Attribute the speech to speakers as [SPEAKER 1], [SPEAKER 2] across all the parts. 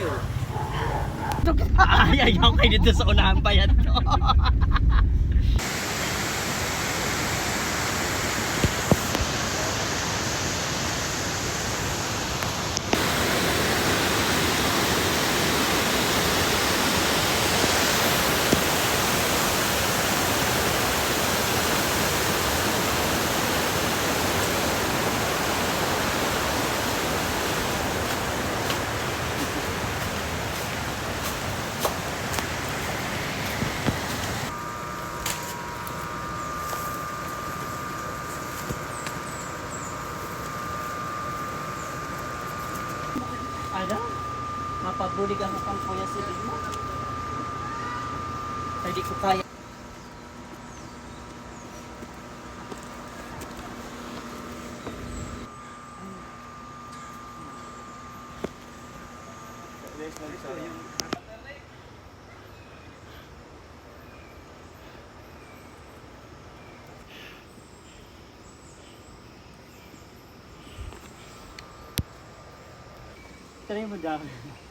[SPEAKER 1] kayo. Ay, ayaw kayo dito sa unahan pa yan. Mapabulig ang akang kuya si Lima. Hindi ko kaya. Try mo dyan.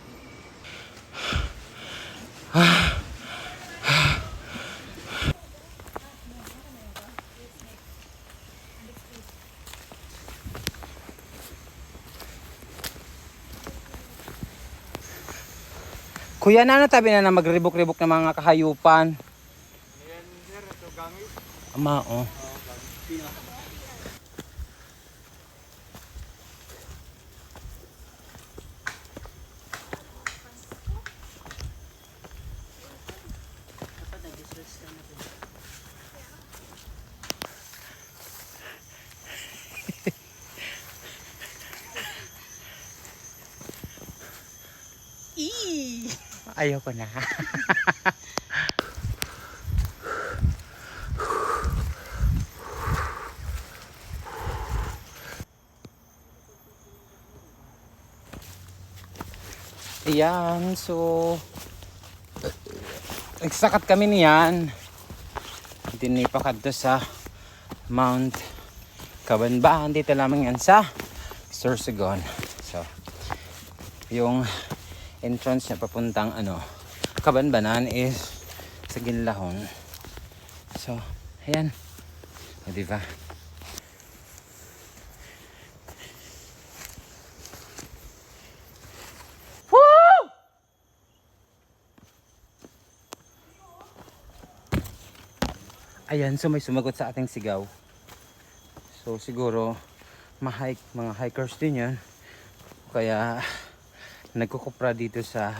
[SPEAKER 2] Kuya na tabi na na magribok-ribok ng mga kahayupan. Ama, oh.
[SPEAKER 1] Dapat
[SPEAKER 2] Ayoko na. Ayan, so nagsakat kami niyan. Dinipakat to sa Mount Kabanbaan. Dito lamang yan sa Sorsogon. So, yung entrance niya papuntang ano, Kabanbanan is sa Ginlahon. So, ayan. O, diba? Ayan, so may sumagot sa ating sigaw. So, siguro, ma-hike, mga hikers din yan. Kaya, nagkukupra dito sa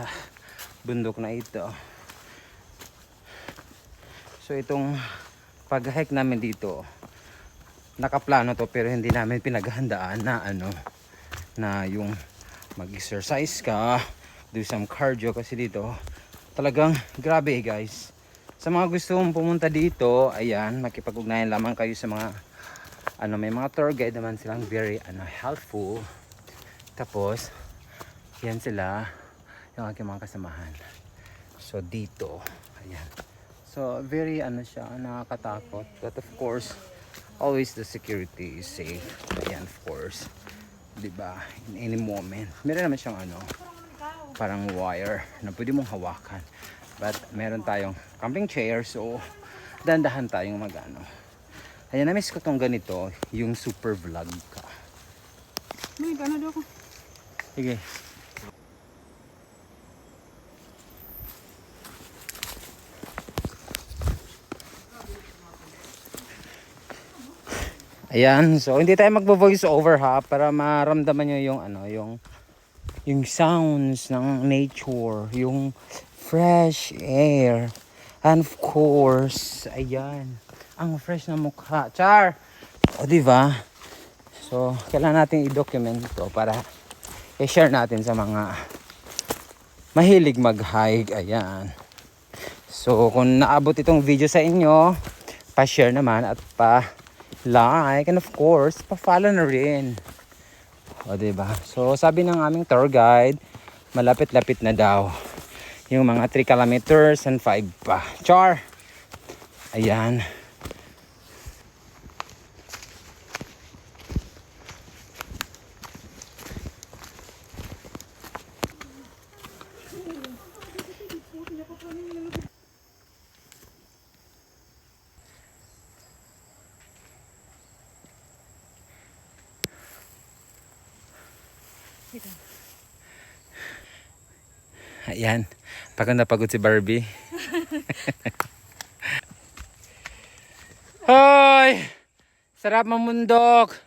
[SPEAKER 2] bundok na ito. So itong pag-hike namin dito, nakaplano to pero hindi namin pinaghandaan na ano, na yung mag-exercise ka, do some cardio kasi dito, talagang grabe guys. Sa mga gusto mong pumunta dito, ayan, makipag-ugnayan lamang kayo sa mga ano, may mga tour guide naman silang very ano, helpful. Tapos, yan sila, yung aking mga kasamahan. So, dito, ayan. So, very ano siya, nakakatakot. But of course, always the security is safe. Ayan, of course. 'Di ba In any moment. Meron naman siyang ano, parang wire na pwede mong hawakan. But meron tayong camping chair, so dandahan tayong mag ano. Ayan, na-miss ko tong ganito, yung super vlog ka.
[SPEAKER 3] May gana daw ko.
[SPEAKER 2] Sige. Ayan, so hindi tayo magvo-voice over ha para maramdaman nyo yung ano, yung yung sounds ng nature, yung fresh air. And of course, ayan, ang fresh na mukha. Char! O, di ba? So, kailangan natin i-document ito para i-share natin sa mga mahilig mag-hike. Ayan. So, kung naabot itong video sa inyo, pa-share naman at pa-like and of course, pa-follow na rin. O, diba? So, sabi ng aming tour guide, malapit-lapit na daw. Yung mga 3 kilometers and 5 pa. Char! Ayan. Ayan. Pagod na pagod si Barbie. Hoy! Sarap mamundok!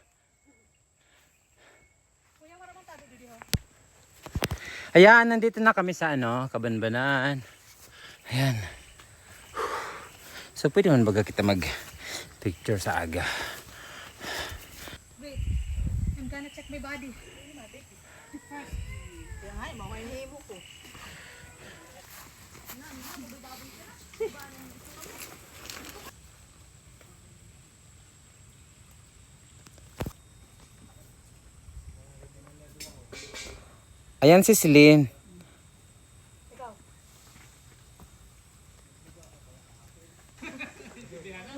[SPEAKER 2] Ayan, nandito na kami sa ano, Kabanbanan. Ayan. So, pwede man baga kita mag-picture sa aga.
[SPEAKER 3] Wait. I'm gonna check my body.
[SPEAKER 1] Ko.
[SPEAKER 2] Ayan si Celine.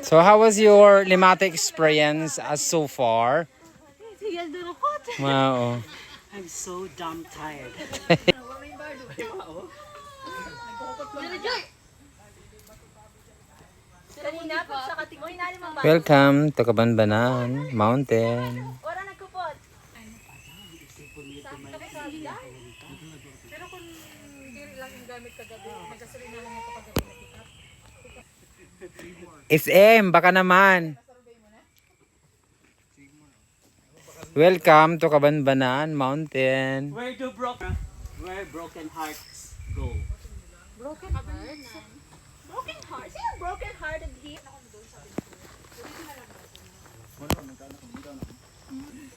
[SPEAKER 2] So how was your Limate experience as so far? Wow.
[SPEAKER 1] I'm so damn tired.
[SPEAKER 2] Welcome to Kabanbanan Mountain.
[SPEAKER 3] Pero kung diri lang yung gamit kagabi, nagasolina lang ito kagabi na pick up.
[SPEAKER 2] SM, baka naman. Welcome to Kabanbanan Mountain.
[SPEAKER 1] Where do broken where broken hearts go?
[SPEAKER 4] Broken hearts? Broken hearts? Sino broken hearted here?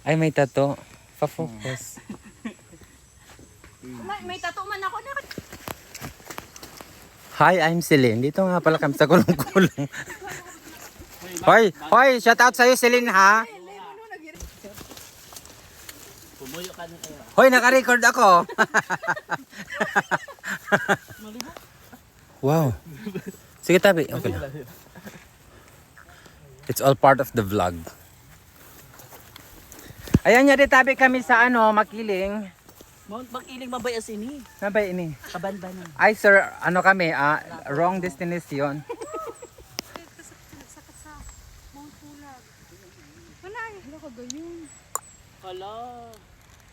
[SPEAKER 2] Ay, may tato. Pa-focus.
[SPEAKER 4] May, may tattoo man ako na.
[SPEAKER 2] Hi, I'm Celine. Dito nga pala kami sa kulong-kulong. hoy, hoy, shout out sa'yo, Celine, ha?
[SPEAKER 1] Pumuyo ka na kayo.
[SPEAKER 2] Hoy, naka-record ako. wow. Sige, tabi. Okay lang. It's all part of the vlog. Ayan di tabi kami sa ano, makiling.
[SPEAKER 1] Mount Bakiling mabay asini.
[SPEAKER 2] Nabay ini.
[SPEAKER 1] Kabanbanan.
[SPEAKER 2] Ay, sir, ano kami, ah, wrong destination.
[SPEAKER 3] Sakit sa Mount Pulag. Wala eh. Wala ka ganyan.
[SPEAKER 1] Kala.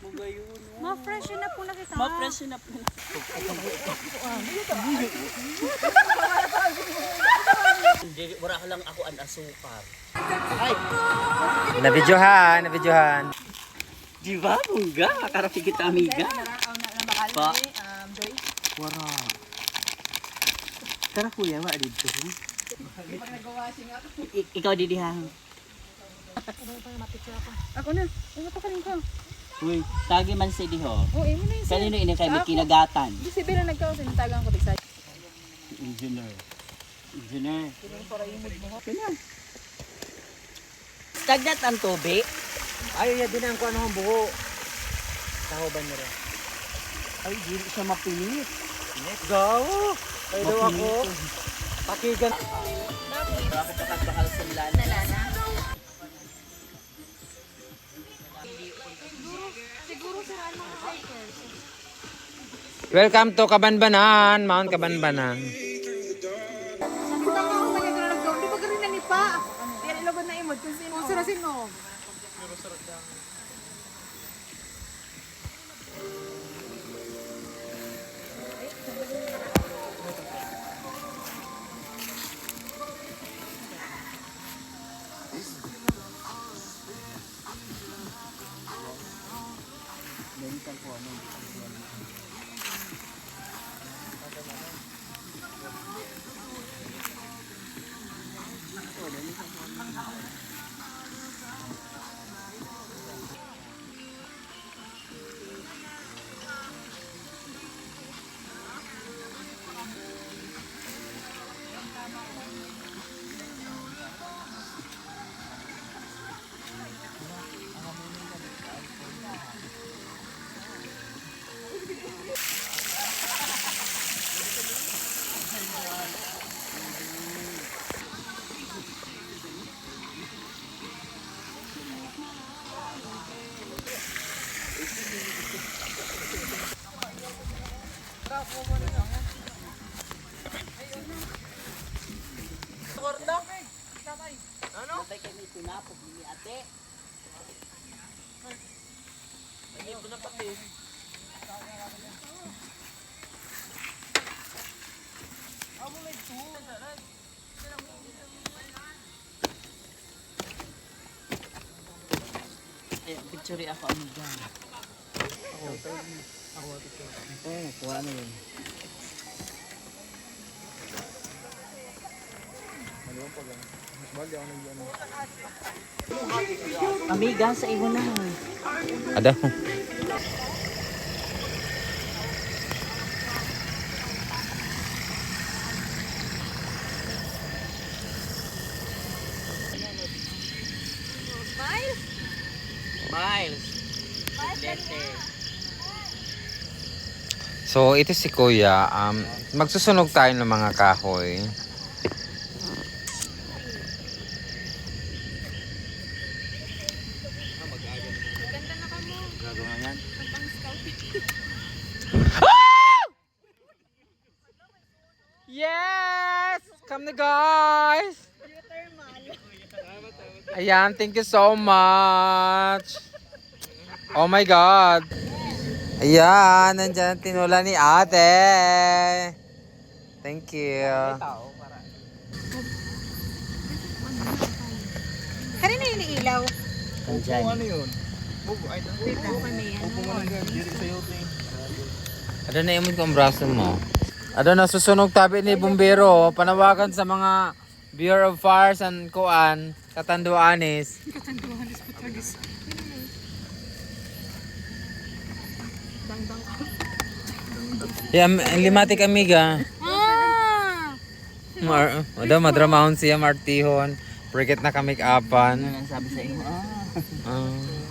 [SPEAKER 1] Magayon.
[SPEAKER 3] Ma-fresh yun na po
[SPEAKER 1] Ma-fresh na. Hindi, wala ka lang ako an asukar. Ay,
[SPEAKER 2] Nabidyohan, nabidyohan.
[SPEAKER 1] di ba? Bungga, karapi kita amiga. Pa. Wara. Tara kuya, wa dito. Ik- ikaw didihang.
[SPEAKER 3] Ako na. Ano pa kanin ko?
[SPEAKER 1] Uy, tagi man si diho.
[SPEAKER 3] Oh, imo na yung
[SPEAKER 1] Kanino ini kay may kinagatan?
[SPEAKER 3] Di si Bella nagkaw sinitagan ko tigsa.
[SPEAKER 1] Engineer. Engineer. Stagnant ang tubig.
[SPEAKER 2] Ay, yan din ang kuha ng buho. Tahoban mo rin.
[SPEAKER 1] Ay, di siya mapilit.
[SPEAKER 2] Gawo! Ay, daw ako. Pakigan.
[SPEAKER 1] Bakit nakagbakal sa milan?
[SPEAKER 4] Nalana.
[SPEAKER 2] Welcome to Kabanbanan, Mount Kabanbanan.
[SPEAKER 1] Ano? Natay kay may tinapog ni ate. Eh, picture ako amiga. Ako. Ako picture. Oo, kuha na yun. Amiga, sa iyo na.
[SPEAKER 5] Ada.
[SPEAKER 1] Miles. Lete.
[SPEAKER 5] So, ito si Kuya. Um, magsusunog tayo ng mga kahoy. Na guys! Ayan, thank you so much! Oh my God! Ayan, nandyan tinula ni ate. Thank you.
[SPEAKER 6] Kari na yung ilaw.
[SPEAKER 1] Kandiyan.
[SPEAKER 5] Ano na imod ko ang braso mo? Ano na susunog tabi ni Bumbero, panawagan sa mga Bureau of Fires and Kuan, Katanduanis. Katanduanis Putragis. Yeah, limatik amiga.
[SPEAKER 6] Ah!
[SPEAKER 5] Mar, ada madramahon siya martihon. Forget na kami
[SPEAKER 1] Ano
[SPEAKER 5] apan.
[SPEAKER 1] nang sabi sa iyo? Ah.
[SPEAKER 5] Ah.